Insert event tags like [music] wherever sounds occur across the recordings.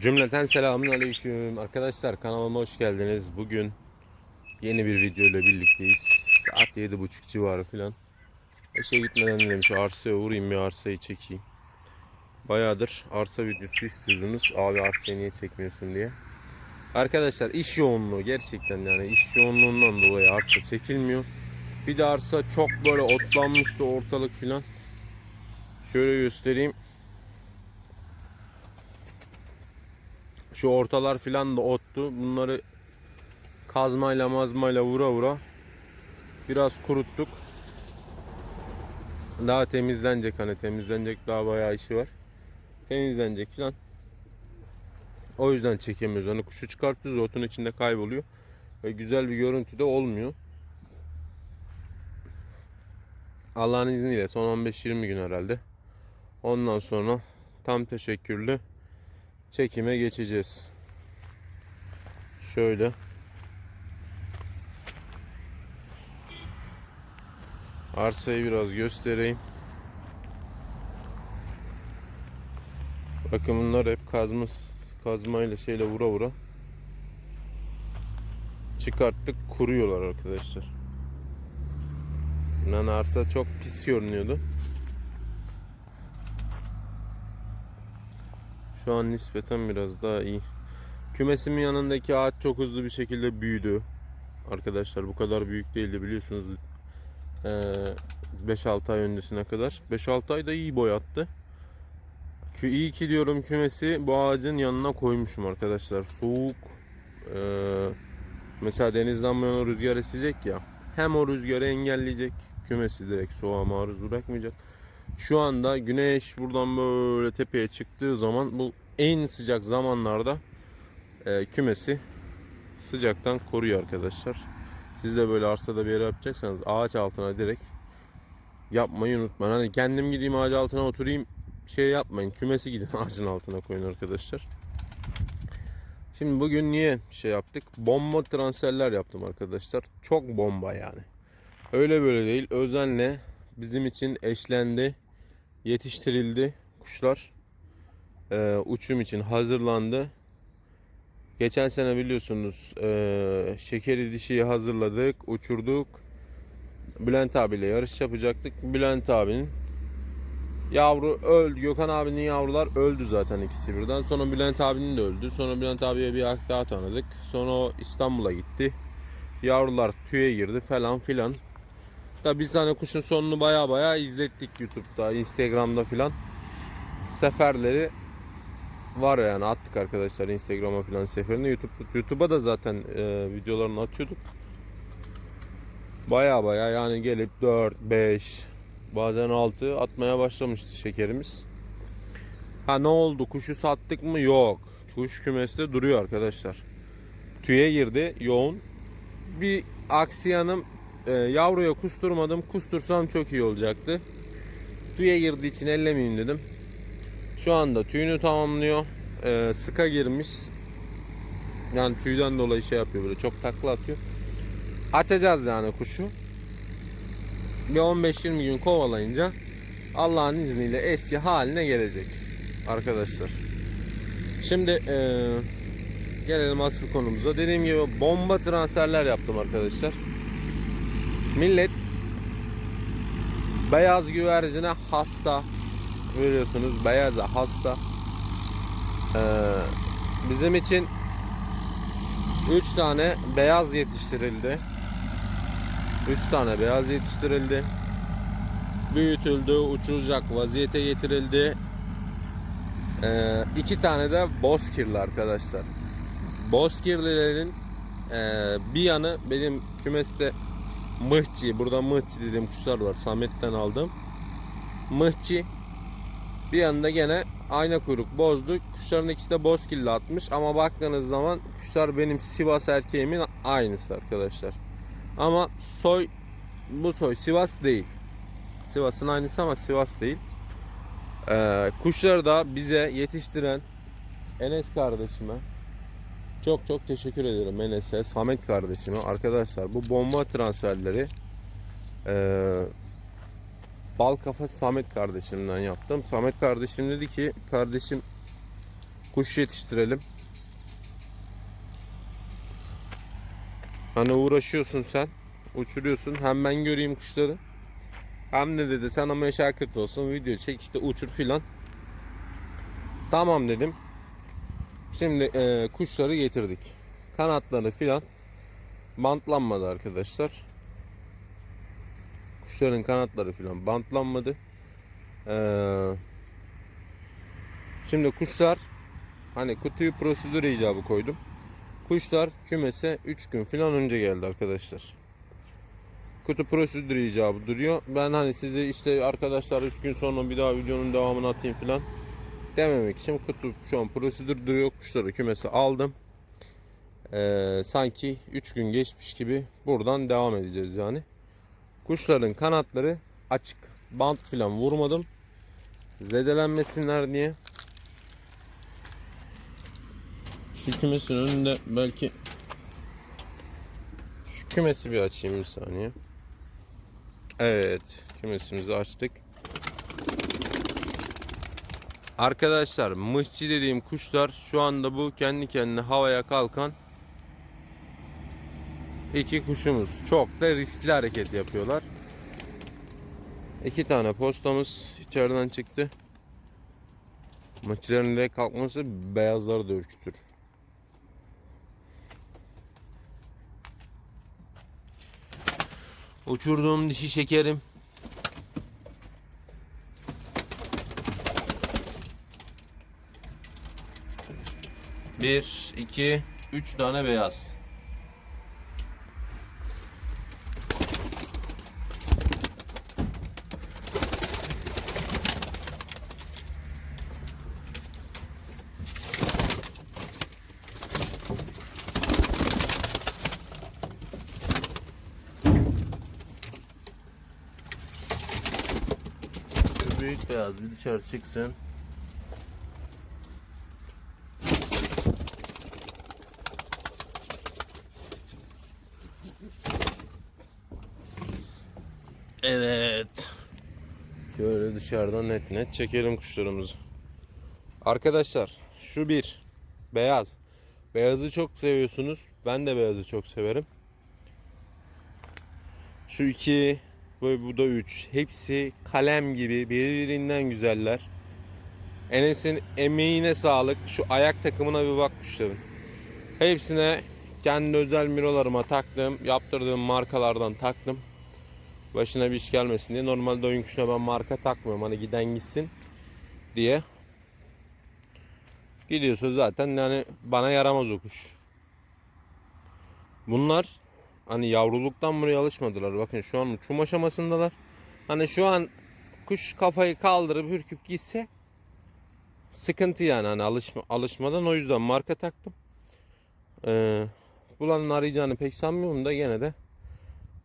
Cümleten selamun aleyküm. Arkadaşlar kanalıma hoş geldiniz. Bugün yeni bir video ile birlikteyiz. Saat 7.30 civarı falan. İşe gitmeden dedim şu arsaya uğrayayım bir arsayı çekeyim. Bayağıdır arsa videosu istiyordunuz. Abi arsayı niye çekmiyorsun diye. Arkadaşlar iş yoğunluğu gerçekten yani iş yoğunluğundan dolayı arsa çekilmiyor. Bir de arsa çok böyle otlanmıştı ortalık filan. Şöyle göstereyim. Şu ortalar filan da ottu. Bunları kazmayla mazmayla vura vura biraz kuruttuk. Daha temizlenecek hani temizlenecek daha bayağı işi var. Temizlenecek filan. O yüzden çekemiyoruz. Hani kuşu çıkartıyoruz otun içinde kayboluyor. Ve güzel bir görüntü de olmuyor. Allah'ın izniyle son 15-20 gün herhalde. Ondan sonra tam teşekkürlü çekime geçeceğiz. Şöyle. Arsayı biraz göstereyim. Bakın bunlar hep kazma kazmayla şeyle vura vura çıkarttık kuruyorlar arkadaşlar. Yani arsa çok pis görünüyordu. Şu an nispeten biraz daha iyi. Kümesimin yanındaki ağaç çok hızlı bir şekilde büyüdü. Arkadaşlar bu kadar büyük değildi biliyorsunuz. Ee, 5-6 ay öncesine kadar. 5-6 ayda iyi boyattı. Kü iyi ki diyorum kümesi bu ağacın yanına koymuşum arkadaşlar. Soğuk. Ee, mesela denizden bu yana rüzgar esecek ya. Hem o rüzgarı engelleyecek. Kümesi direkt soğuğa maruz bırakmayacak. Şu anda güneş buradan böyle tepeye çıktığı zaman bu en sıcak zamanlarda e, kümesi sıcaktan koruyor arkadaşlar. Siz de böyle arsada bir yere yapacaksanız ağaç altına direkt yapmayı unutmayın. Hani kendim gideyim ağaç altına oturayım şey yapmayın. Kümesi gidin [laughs] ağacın altına koyun arkadaşlar. Şimdi bugün niye şey yaptık? Bomba transferler yaptım arkadaşlar. Çok bomba yani. Öyle böyle değil. Özenle bizim için eşlendi, yetiştirildi kuşlar. Ee, uçum için hazırlandı. Geçen sene biliyorsunuz e, şekeri dişiyi hazırladık, uçurduk. Bülent abiyle yarış yapacaktık. Bülent abinin yavru öldü. Gökhan abinin yavrular öldü zaten ikisi birden. Sonra Bülent abinin de öldü. Sonra Bülent abiye bir daha tanıdık. Sonra İstanbul'a gitti. Yavrular tüye girdi falan filan. Da biz hani kuşun sonunu baya baya izlettik YouTube'da, Instagram'da filan. Seferleri var yani attık arkadaşlar Instagram'a filan seferini. YouTube YouTube'a da zaten e, videolarını atıyorduk. Baya baya yani gelip 4, 5, bazen 6 atmaya başlamıştı şekerimiz. Ha ne oldu? Kuşu sattık mı? Yok. Kuş kümeste duruyor arkadaşlar. Tüye girdi yoğun. Bir aksi yanım e, yavruya kusturmadım. Kustursam çok iyi olacaktı. Tüye girdiği için ellemeyeyim dedim. Şu anda tüyünü tamamlıyor. E, sıka girmiş. Yani tüyden dolayı şey yapıyor böyle çok takla atıyor. Açacağız yani kuşu. Bir 15-20 gün kovalayınca Allah'ın izniyle eski haline gelecek. Arkadaşlar. Şimdi e, gelelim asıl konumuza. Dediğim gibi bomba transferler yaptım arkadaşlar. Millet beyaz güvercine hasta. Görüyorsunuz beyaza hasta. Ee, bizim için 3 tane beyaz yetiştirildi. 3 tane beyaz yetiştirildi. Büyütüldü, uçuracak vaziyete getirildi. Ee, iki tane de bozkirli arkadaşlar. Bozkirlilerin e, bir yanı benim kümeste mıhçı, burada mıhçı dediğim kuşlar var. Samet'ten aldım. Mıhçı bir yanında gene ayna kuyruk bozdu. Kuşların ikisi de bozkirli atmış ama baktığınız zaman kuşlar benim Sivas erkeğimin aynısı arkadaşlar. Ama soy bu soy Sivas değil. Sivas'ın aynısı ama Sivas değil. Ee, kuşları da bize yetiştiren Enes kardeşime çok çok teşekkür ederim Enes'e, Samet kardeşime. Arkadaşlar bu bomba transferleri ee, Bal kafa Samet kardeşimden yaptım. Samet kardeşim dedi ki kardeşim kuş yetiştirelim. Hani uğraşıyorsun sen, uçuruyorsun. Hem ben göreyim kuşları. Hem de dedi sana meşakkat olsun video çek işte uçur filan. Tamam dedim. Şimdi e, kuşları getirdik. Kanatları filan bantlanmadı arkadaşlar. Kuşların kanatları filan bantlanmadı. Ee, şimdi kuşlar hani kutuyu prosedür icabı koydum. Kuşlar kümese 3 gün filan önce geldi arkadaşlar. Kutu prosedür icabı duruyor. Ben hani size işte arkadaşlar 3 gün sonra bir daha videonun devamını atayım filan dememek için kutu şu an prosedür duruyor. Kuşları kümese aldım. Ee, sanki 3 gün geçmiş gibi buradan devam edeceğiz yani. Kuşların kanatları açık. Bant falan vurmadım. Zedelenmesinler diye. Şu kümesin önünde belki şu kümesi bir açayım bir saniye. Evet, kümesimizi açtık. Arkadaşlar mıhçı dediğim kuşlar şu anda bu kendi kendine havaya kalkan iki kuşumuz. Çok da riskli hareket yapıyorlar. İki tane postamız içeriden çıktı. Mıhçıların de kalkması beyazları da ürkütür. Uçurduğum dişi şekerim. Bir, iki, üç tane beyaz. Büyük beyaz bir dışarı çıksın. Evet. Şöyle dışarıdan net net çekelim kuşlarımızı. Arkadaşlar şu bir beyaz. Beyazı çok seviyorsunuz. Ben de beyazı çok severim. Şu iki ve bu da üç. Hepsi kalem gibi birbirinden güzeller. Enes'in emeğine sağlık. Şu ayak takımına bir bak kuşların. Hepsine kendi özel mirolarıma taktım. Yaptırdığım markalardan taktım. Başına bir iş gelmesin diye. Normalde oyun kuşuna ben marka takmıyorum. Hani giden gitsin diye. Gidiyorsa zaten yani bana yaramaz o kuş. Bunlar hani yavruluktan buraya alışmadılar. Bakın şu an uçum aşamasındalar. Hani şu an kuş kafayı kaldırıp hürküp gitse sıkıntı yani hani alışma, alışmadan o yüzden marka taktım. Ee, bulanın arayacağını pek sanmıyorum da gene de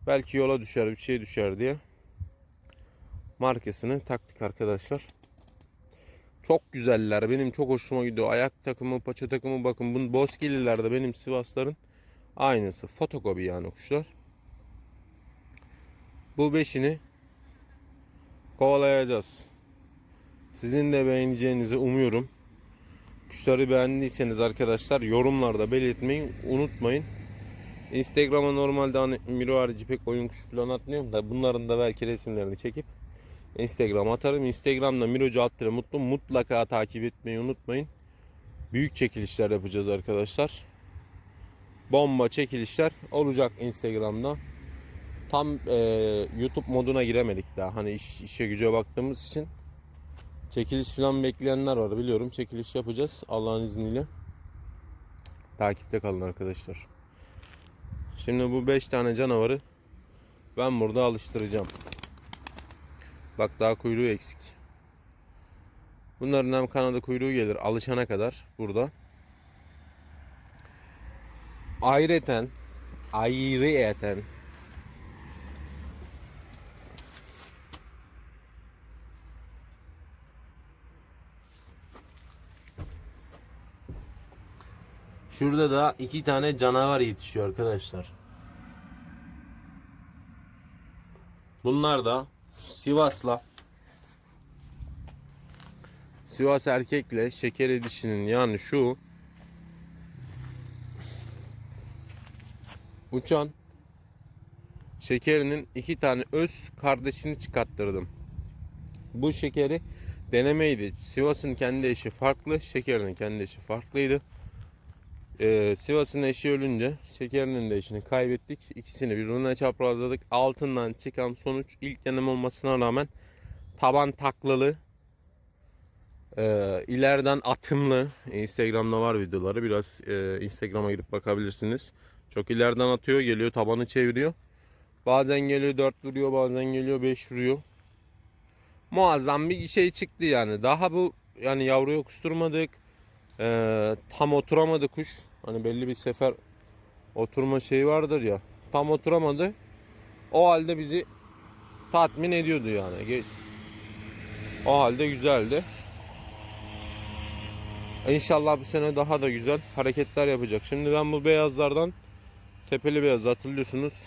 belki yola düşer bir şey düşer diye markasını taktık arkadaşlar. Çok güzeller. Benim çok hoşuma gidiyor. Ayak takımı, paça takımı bakın. Bunun Bozkirliler de benim Sivasların aynısı. Fotokopi yani kuşlar. Bu beşini kovalayacağız. Sizin de beğeneceğinizi umuyorum. Kuşları beğendiyseniz arkadaşlar yorumlarda belirtmeyi unutmayın. Instagram'a normalde hani Miro harici pek oyun kuşu falan atmıyorum da bunların da belki resimlerini çekip Instagram'a atarım. Instagram'da Mirocu Attire Mutlu mutlaka takip etmeyi unutmayın. Büyük çekilişler yapacağız arkadaşlar. Bomba çekilişler olacak Instagram'da. Tam e, YouTube moduna giremedik daha. Hani iş, işe güce baktığımız için çekiliş falan bekleyenler var biliyorum. Çekiliş yapacağız Allah'ın izniyle. Takipte kalın arkadaşlar. Şimdi bu 5 tane canavarı ben burada alıştıracağım. Bak daha kuyruğu eksik. Bunların hem kanadı kuyruğu gelir alışana kadar burada. Ayrıten ayrıyeten Şurada da iki tane canavar yetişiyor arkadaşlar. Bunlar da Sivas'la Sivas erkekle şeker dişinin yani şu uçan şekerinin iki tane öz kardeşini çıkarttırdım. Bu şekeri denemeydi. Sivas'ın kendi eşi farklı, şekerinin kendi eşi farklıydı. Ee, Sivas'ın eşi ölünce şekerinin de eşini kaybettik. İkisini birbirine çaprazladık. Altından çıkan sonuç ilk deneme olmasına rağmen taban taklalı, ee, ileriden atımlı. Instagram'da var videoları. Biraz e, Instagram'a girip bakabilirsiniz. Çok ileriden atıyor, geliyor tabanı çeviriyor. Bazen geliyor 4 vuruyor, bazen geliyor 5 vuruyor. Muazzam bir şey çıktı yani. Daha bu yani yavruya kusturmadık. Ee, tam oturamadı kuş. Hani belli bir sefer oturma şeyi vardır ya. Tam oturamadı. O halde bizi tatmin ediyordu yani. O halde güzeldi. İnşallah bu sene daha da güzel hareketler yapacak. Şimdi ben bu beyazlardan tepeli beyaz hatırlıyorsunuz.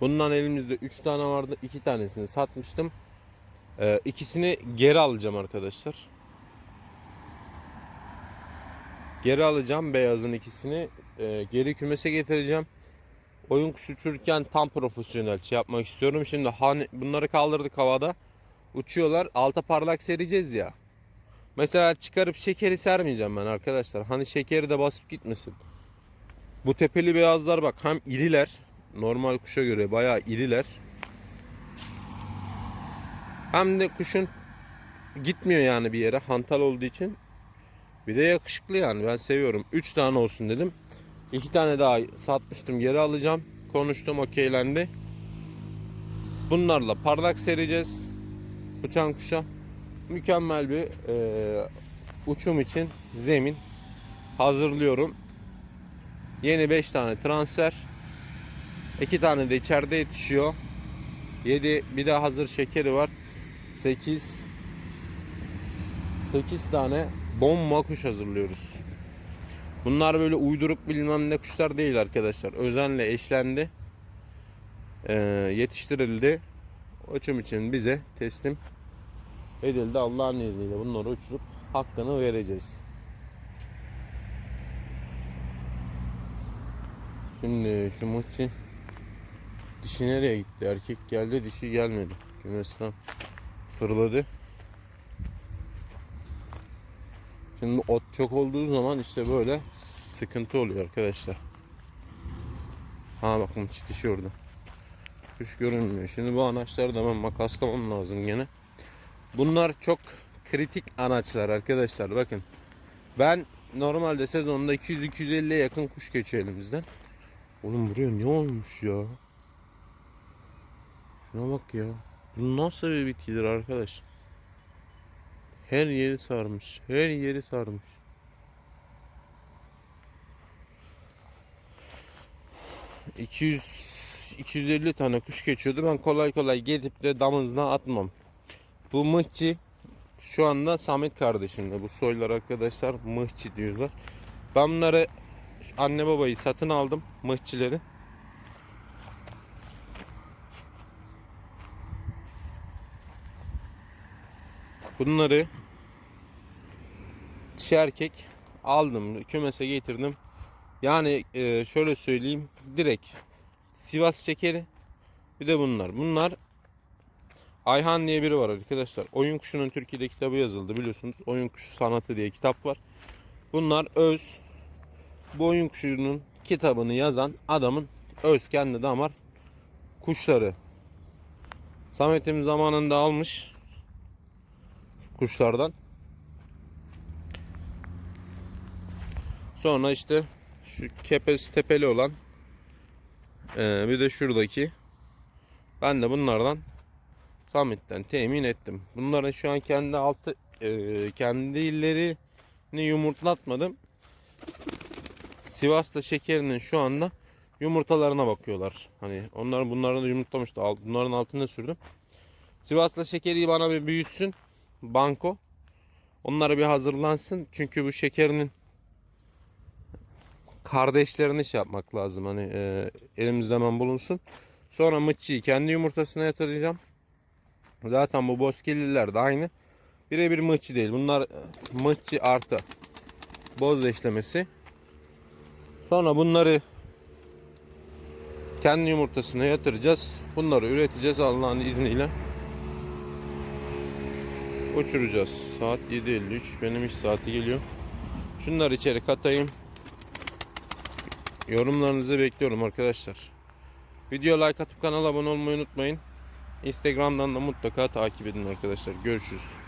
Bundan elimizde 3 tane vardı. 2 tanesini satmıştım. Ee, ikisini geri alacağım arkadaşlar. Geri alacağım beyazın ikisini. Ee, geri kümese getireceğim. Oyun kuşu uçururken tam profesyonel şey yapmak istiyorum. Şimdi hani bunları kaldırdık havada. Uçuyorlar. Alta parlak sereceğiz ya. Mesela çıkarıp şekeri sermeyeceğim ben arkadaşlar. Hani şekeri de basıp gitmesin. Bu tepeli beyazlar bak hem iriler. Normal kuşa göre bayağı iriler. Hem de kuşun gitmiyor yani bir yere hantal olduğu için. Bir de yakışıklı yani ben seviyorum. 3 tane olsun dedim. 2 tane daha satmıştım geri alacağım. Konuştum okeylendi. Bunlarla parlak sereceğiz. Uçan kuşa. Mükemmel bir e, uçum için zemin hazırlıyorum. Yeni 5 tane transfer. 2 tane de içeride yetişiyor. 7 bir de hazır şekeri var. 8 8 tane bomba kuş hazırlıyoruz. Bunlar böyle uyduruk bilmem ne kuşlar değil arkadaşlar. Özenle eşlendi. Ee, yetiştirildi. Uçum için bize teslim edildi. Allah'ın izniyle bunları uçurup hakkını vereceğiz. Şimdi şu muhçin dişi nereye gitti? Erkek geldi dişi gelmedi. Kümesten fırladı. Şimdi ot çok olduğu zaman işte böyle sıkıntı oluyor arkadaşlar. Ha bakın çıkışı orada. Kuş görünmüyor. Şimdi bu anaçları da ben makaslamam lazım gene. Bunlar çok kritik anaçlar arkadaşlar bakın. Ben normalde sezonda 200-250'ye yakın kuş geçiyor elimizden. Oğlum buraya ne olmuş ya? Şuna bak ya. Bu nasıl bir bitkidir arkadaş? Her yeri sarmış. Her yeri sarmış. ...200... 250 tane kuş geçiyordu. Ben kolay kolay gidip de damızına atmam. Bu mıhçı şu anda Samet kardeşimde. Bu soylar arkadaşlar mıhçı diyorlar. Ben bunları anne babayı satın aldım mıhçileri. Bunları dişi erkek aldım kümese getirdim. Yani e, şöyle söyleyeyim direkt Sivas şekeri bir de bunlar. Bunlar Ayhan diye biri var arkadaşlar. Oyun kuşunun Türkiye'de kitabı yazıldı biliyorsunuz. Oyun kuşu sanatı diye kitap var. Bunlar öz bu oyun kuşunun kitabını yazan adamın öz kendi damar kuşları. Samet'im zamanında almış kuşlardan. Sonra işte şu kepes tepeli olan ee, bir de şuradaki ben de bunlardan Samet'ten temin ettim. Bunların şu an kendi altı e, kendi illerini yumurtlatmadım. Sivas'ta şekerinin şu anda yumurtalarına bakıyorlar. Hani onlar bunların da yumurtlamıştı. Bunların altına sürdüm. Sivas'ta şekeri bana bir büyütsün. Banko. Onlara bir hazırlansın. Çünkü bu şekerinin kardeşlerini şey yapmak lazım. Hani e, elimizde hemen bulunsun. Sonra mıçıyı kendi yumurtasına yatıracağım. Zaten bu bozkirliler de aynı. Birebir mıhçı değil. Bunlar e, mıhçı artı boz eşlemesi. Sonra bunları kendi yumurtasına yatıracağız. Bunları üreteceğiz Allah'ın izniyle. Uçuracağız. Saat 7.53. Benim iş saati geliyor. Şunları içeri katayım. Yorumlarınızı bekliyorum arkadaşlar. Video like atıp kanala abone olmayı unutmayın. Instagram'dan da mutlaka takip edin arkadaşlar. Görüşürüz.